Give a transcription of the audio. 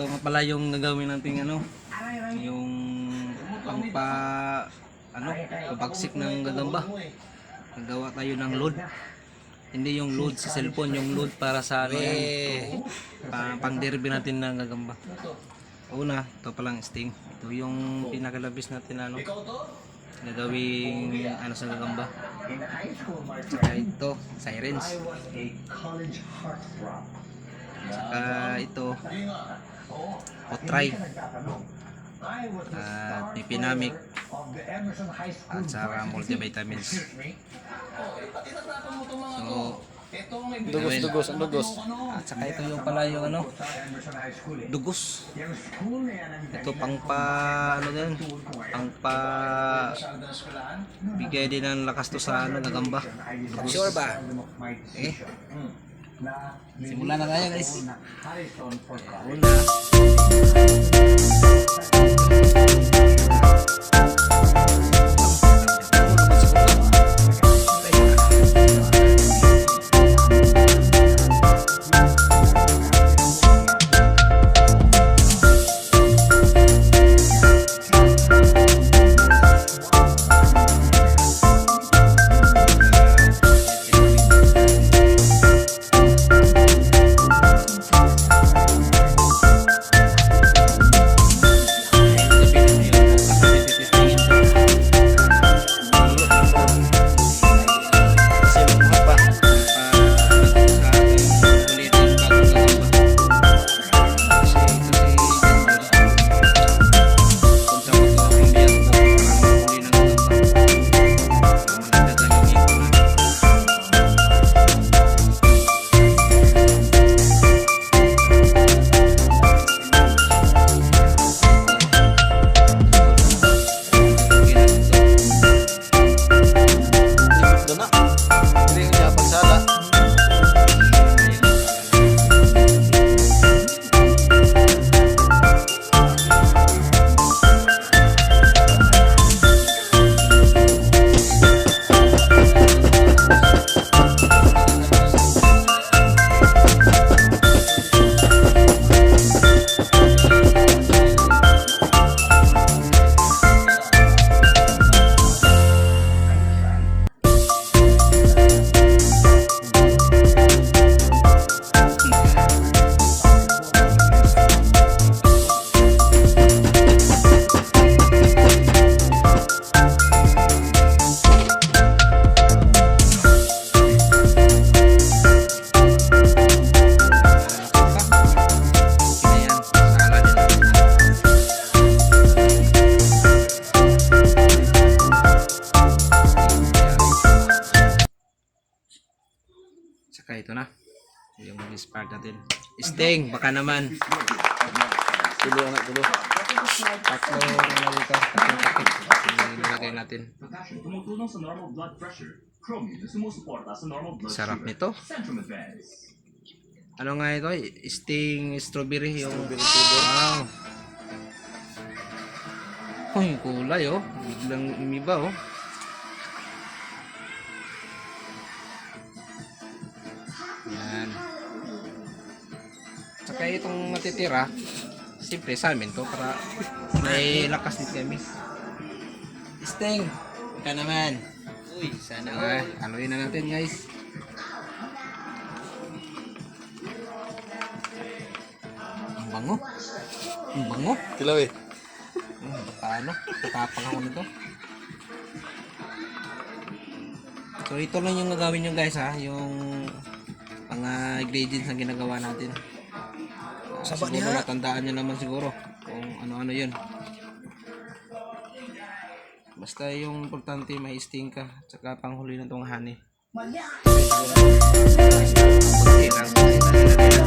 Ito nga pala yung gagawin natin ano, yung pampa ano, pabagsik ng gagamba. Nagawa tayo ng load. Hindi yung load sa cellphone, yung load para sa ano pa, pang derby natin ng gagamba. Una, ito palang sting. Ito yung pinakalabis natin na ano, gagawing ano sa gagamba. Saka ito, sirens. Saka ito, otray. At may pinamic. At saka multivitamins. So, Dugos, dugos, ang dugos. at saka ito yung pala yung ano, dugos. Ito pang pa, ano din, pang pa, bigay din ng lakas to sa ano, gagamba. Dugos. Sure ba? Eh, simulan na tayo guys. Una. Yung spark natin. Sting, baka naman. Tulo anak tulo. Tatlo na. Tatlong takip. Nilagay natin. Tumutulong sa normal blood pressure. Chromium sumusuporta sa normal blood Sarap nito. Centrum Advance. Ano nga ito? Sting strawberry yung Wow. Uy, kulay oh. Biglang umiba oh. Saka itong matitira, siyempre sa amin to para may lakas din kami. Sting, ka naman. Uy, sana ah, haluin na natin guys. Ang bango. Ang bango. Tilaw eh. Hmm, paano? Tatapang ako nito. So ito lang yung gagawin nyo guys ha, yung mga ingredients na ginagawa natin. Saba siguro niya. natandaan nyo naman siguro kung ano-ano yun. Basta yung importante may sting ka, tsaka panghuli na tong honey. Kunti